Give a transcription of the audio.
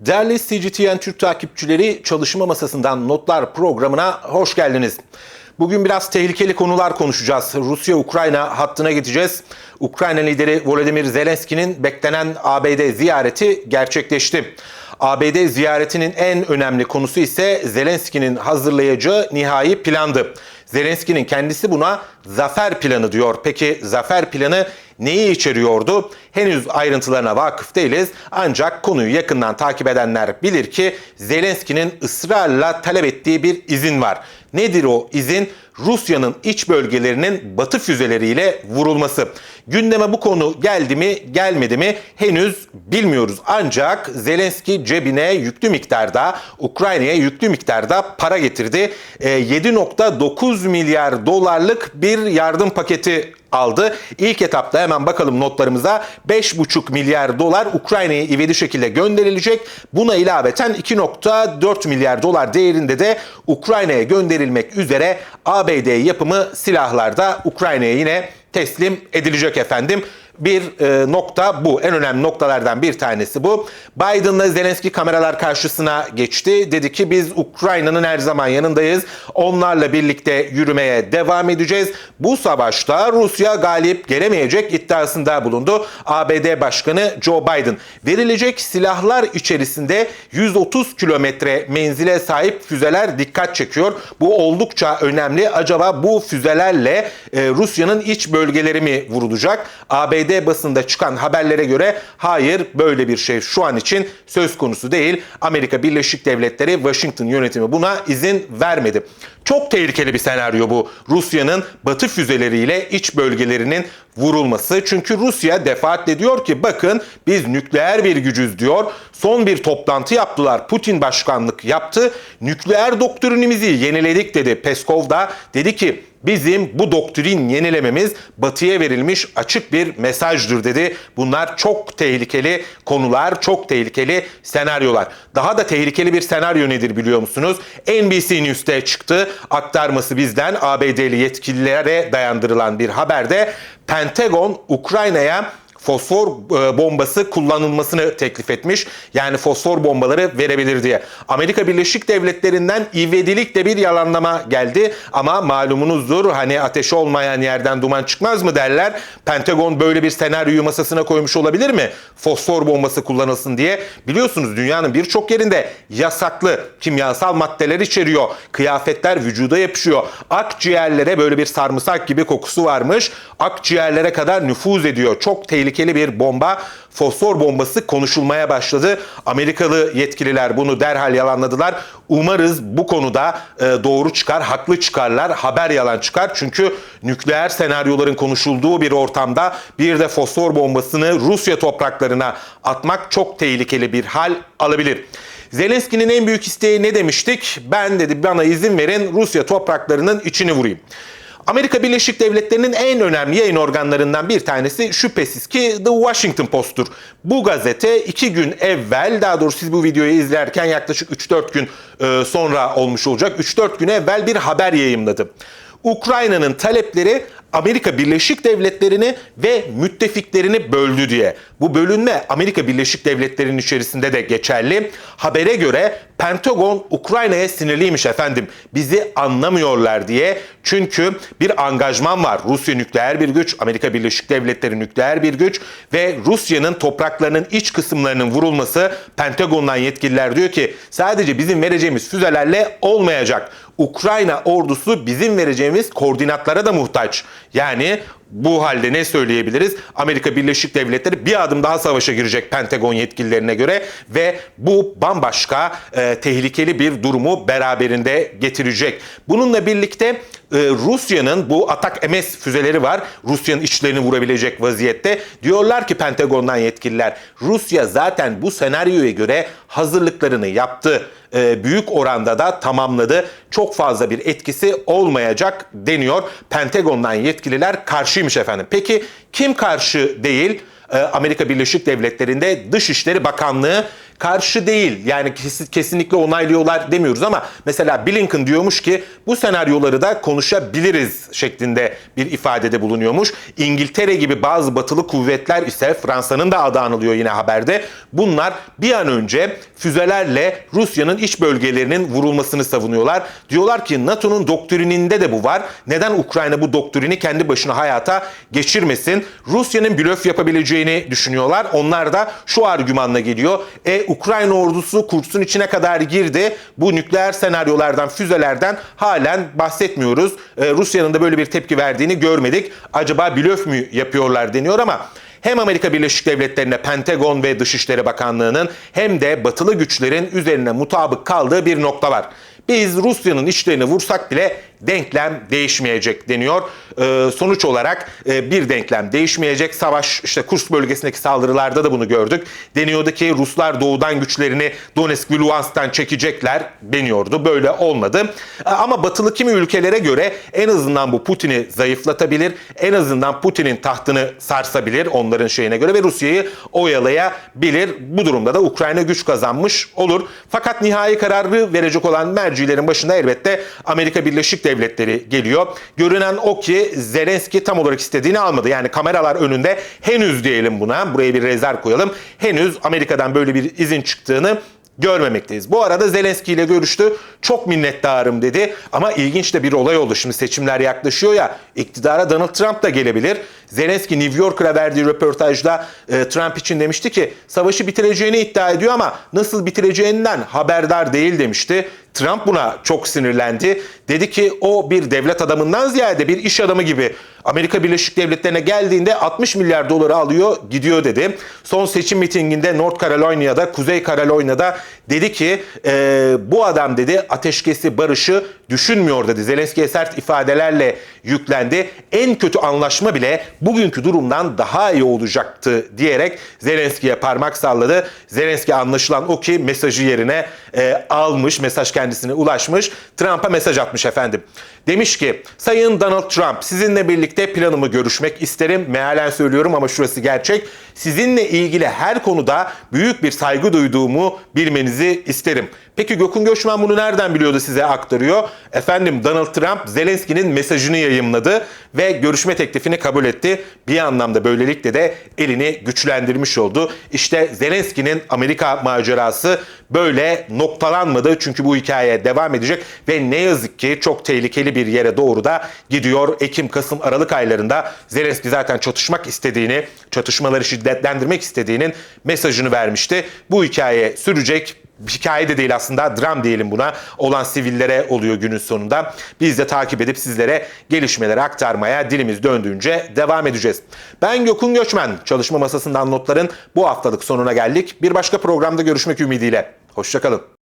Değerli CGTN Türk takipçileri çalışma masasından notlar programına hoş geldiniz. Bugün biraz tehlikeli konular konuşacağız. Rusya-Ukrayna hattına gideceğiz. Ukrayna lideri Volodymyr Zelenski'nin beklenen ABD ziyareti gerçekleşti. ABD ziyaretinin en önemli konusu ise Zelenski'nin hazırlayacağı nihai plandı. Zelenski'nin kendisi buna zafer planı diyor. Peki zafer planı neyi içeriyordu? Henüz ayrıntılarına vakıf değiliz. Ancak konuyu yakından takip edenler bilir ki Zelenski'nin ısrarla talep ettiği bir izin var. Nedir o izin? Rusya'nın iç bölgelerinin batı füzeleriyle vurulması. Gündeme bu konu geldi mi gelmedi mi henüz bilmiyoruz. Ancak Zelenski cebine yüklü miktarda Ukrayna'ya yüklü miktarda para getirdi. E, 7.9 100 milyar dolarlık bir yardım paketi aldı. İlk etapta hemen bakalım notlarımıza 5,5 milyar dolar Ukrayna'ya ivedi şekilde gönderilecek. Buna ilaveten 2,4 milyar dolar değerinde de Ukrayna'ya gönderilmek üzere ABD yapımı silahlar da Ukrayna'ya yine teslim edilecek efendim bir e, nokta bu. En önemli noktalardan bir tanesi bu. Biden'la Zelenski kameralar karşısına geçti. Dedi ki biz Ukrayna'nın her zaman yanındayız. Onlarla birlikte yürümeye devam edeceğiz. Bu savaşta Rusya galip gelemeyecek iddiasında bulundu. ABD Başkanı Joe Biden. Verilecek silahlar içerisinde 130 kilometre menzile sahip füzeler dikkat çekiyor. Bu oldukça önemli. Acaba bu füzelerle e, Rusya'nın iç bölgeleri mi vurulacak? ABD basında çıkan haberlere göre hayır böyle bir şey şu an için söz konusu değil. Amerika Birleşik Devletleri Washington yönetimi buna izin vermedi. Çok tehlikeli bir senaryo bu. Rusya'nın batı füzeleriyle iç bölgelerinin vurulması. Çünkü Rusya defaatle diyor ki bakın biz nükleer bir gücüz diyor. Son bir toplantı yaptılar. Putin başkanlık yaptı. Nükleer doktrinimizi yeniledik dedi. Peskov da dedi ki bizim bu doktrin yenilememiz batıya verilmiş açık bir mesajdır dedi. Bunlar çok tehlikeli konular, çok tehlikeli senaryolar. Daha da tehlikeli bir senaryo nedir biliyor musunuz? NBC News'te çıktı. Aktarması bizden ABD'li yetkililere dayandırılan bir haberde Pentagon Ukrayna'ya fosfor e, bombası kullanılmasını teklif etmiş. Yani fosfor bombaları verebilir diye. Amerika Birleşik Devletleri'nden ivedilikle bir yalanlama geldi ama malumunuzdur hani ateşi olmayan yerden duman çıkmaz mı derler. Pentagon böyle bir senaryoyu masasına koymuş olabilir mi? Fosfor bombası kullanılsın diye. Biliyorsunuz dünyanın birçok yerinde yasaklı kimyasal maddeler içeriyor. Kıyafetler vücuda yapışıyor. Akciğerlere böyle bir sarımsak gibi kokusu varmış. Akciğerlere kadar nüfuz ediyor. Çok tehlikeli tehlikeli bir bomba, fosfor bombası konuşulmaya başladı. Amerikalı yetkililer bunu derhal yalanladılar. Umarız bu konuda e, doğru çıkar, haklı çıkarlar, haber yalan çıkar. Çünkü nükleer senaryoların konuşulduğu bir ortamda bir de fosfor bombasını Rusya topraklarına atmak çok tehlikeli bir hal alabilir. Zelenski'nin en büyük isteği ne demiştik? Ben dedi bana izin verin Rusya topraklarının içini vurayım. Amerika Birleşik Devletleri'nin en önemli yayın organlarından bir tanesi şüphesiz ki The Washington Post'tur. Bu gazete iki gün evvel, daha doğrusu siz bu videoyu izlerken yaklaşık 3-4 gün e, sonra olmuş olacak, 3-4 gün evvel bir haber yayımladı. Ukrayna'nın talepleri Amerika Birleşik Devletleri'ni ve müttefiklerini böldü diye. Bu bölünme Amerika Birleşik Devletleri'nin içerisinde de geçerli. Habere göre Pentagon Ukrayna'ya sinirliymiş efendim. Bizi anlamıyorlar diye. Çünkü bir angajman var. Rusya nükleer bir güç, Amerika Birleşik Devletleri nükleer bir güç ve Rusya'nın topraklarının iç kısımlarının vurulması Pentagon'dan yetkililer diyor ki sadece bizim vereceğimiz füzelerle olmayacak. Ukrayna ordusu bizim vereceğimiz koordinatlara da muhtaç. Yani bu halde ne söyleyebiliriz? Amerika Birleşik Devletleri bir adım daha savaşa girecek Pentagon yetkililerine göre ve bu bambaşka e, tehlikeli bir durumu beraberinde getirecek. Bununla birlikte e, Rusya'nın bu Atak MS füzeleri var. Rusya'nın içlerini vurabilecek vaziyette. Diyorlar ki Pentagon'dan yetkililer Rusya zaten bu senaryoya göre hazırlıklarını yaptı. E, büyük oranda da tamamladı. Çok fazla bir etkisi olmayacak deniyor. Pentagon'dan yetkililer karşıymış efendim. Peki kim karşı değil? E, Amerika Birleşik Devletleri'nde Dışişleri Bakanlığı karşı değil. Yani kes- kesinlikle onaylıyorlar demiyoruz ama mesela Blinken diyormuş ki bu senaryoları da konuşabiliriz şeklinde bir ifadede bulunuyormuş. İngiltere gibi bazı batılı kuvvetler ise Fransa'nın da adı anılıyor yine haberde. Bunlar bir an önce füzelerle Rusya'nın iç bölgelerinin vurulmasını savunuyorlar. Diyorlar ki NATO'nun doktrininde de bu var. Neden Ukrayna bu doktrini kendi başına hayata geçirmesin? Rusya'nın blöf yapabileceğini düşünüyorlar. Onlar da şu argümanla geliyor. E Ukrayna ordusu kursun içine kadar girdi. Bu nükleer senaryolardan, füzelerden halen bahsetmiyoruz. E, Rusya'nın da böyle bir tepki verdiğini görmedik. Acaba blöf mü yapıyorlar deniyor ama hem Amerika Birleşik Devletleri'ne Pentagon ve Dışişleri Bakanlığı'nın hem de batılı güçlerin üzerine mutabık kaldığı bir nokta var. Biz Rusya'nın içlerini vursak bile denklem değişmeyecek deniyor. Ee, sonuç olarak e, bir denklem değişmeyecek. Savaş işte Kurs bölgesindeki saldırılarda da bunu gördük. Deniyordu ki Ruslar doğudan güçlerini Donetsk ve Luhansk'tan çekecekler deniyordu. Böyle olmadı. Ee, Ama batılı kimi ülkelere göre en azından bu Putin'i zayıflatabilir. En azından Putin'in tahtını sarsabilir onların şeyine göre ve Rusya'yı oyalayabilir. Bu durumda da Ukrayna güç kazanmış olur. Fakat nihai kararı verecek olan mercilerin başında elbette Amerika Birleşik Devletleri geliyor. Görünen o ki Zelenski tam olarak istediğini almadı. Yani kameralar önünde henüz diyelim buna. Buraya bir rezerv koyalım. Henüz Amerika'dan böyle bir izin çıktığını görmemekteyiz. Bu arada Zelenski ile görüştü. Çok minnettarım dedi. Ama ilginç de bir olay oldu. Şimdi seçimler yaklaşıyor ya. iktidara Donald Trump da gelebilir. Zelenski New Yorker'a verdiği röportajda e, Trump için demişti ki savaşı bitireceğini iddia ediyor ama nasıl bitireceğinden haberdar değil demişti. Trump buna çok sinirlendi. Dedi ki o bir devlet adamından ziyade bir iş adamı gibi Amerika Birleşik Devletleri'ne geldiğinde 60 milyar doları alıyor gidiyor dedi. Son seçim mitinginde North Carolina'da, Kuzey Carolina'da dedi ki e, bu adam dedi ateşkesi barışı düşünmüyor dedi. Zelenski'ye sert ifadelerle yüklendi. En kötü anlaşma bile bugünkü durumdan daha iyi olacaktı diyerek Zelenski'ye parmak salladı. Zelenski anlaşılan o ki mesajı yerine e, almış, mesaj kendisine ulaşmış. Trump'a mesaj atmış efendim. Demiş ki Sayın Donald Trump sizinle birlikte planımı görüşmek isterim. Mealen söylüyorum ama şurası gerçek. Sizinle ilgili her konuda büyük bir saygı duyduğumu bilmenizi isterim. Peki Gökhan Göçmen bunu nereden biliyordu size aktarıyor? Efendim Donald Trump Zelenski'nin mesajını yayımladı ve görüşme teklifini kabul etti. Bir anlamda böylelikle de elini güçlendirmiş oldu. İşte Zelenski'nin Amerika macerası böyle noktalanmadı. Çünkü bu hikaye devam edecek ve ne yazık ki çok tehlikeli bir yere doğru da gidiyor. Ekim, Kasım, Aralık aylarında Zelenski zaten çatışmak istediğini, çatışmaları şiddetlendirmek istediğinin mesajını vermişti. Bu hikaye sürecek hikaye de değil aslında dram diyelim buna olan sivillere oluyor günün sonunda. Biz de takip edip sizlere gelişmeleri aktarmaya dilimiz döndüğünce devam edeceğiz. Ben Gökün Göçmen. Çalışma masasından notların bu haftalık sonuna geldik. Bir başka programda görüşmek ümidiyle. Hoşçakalın.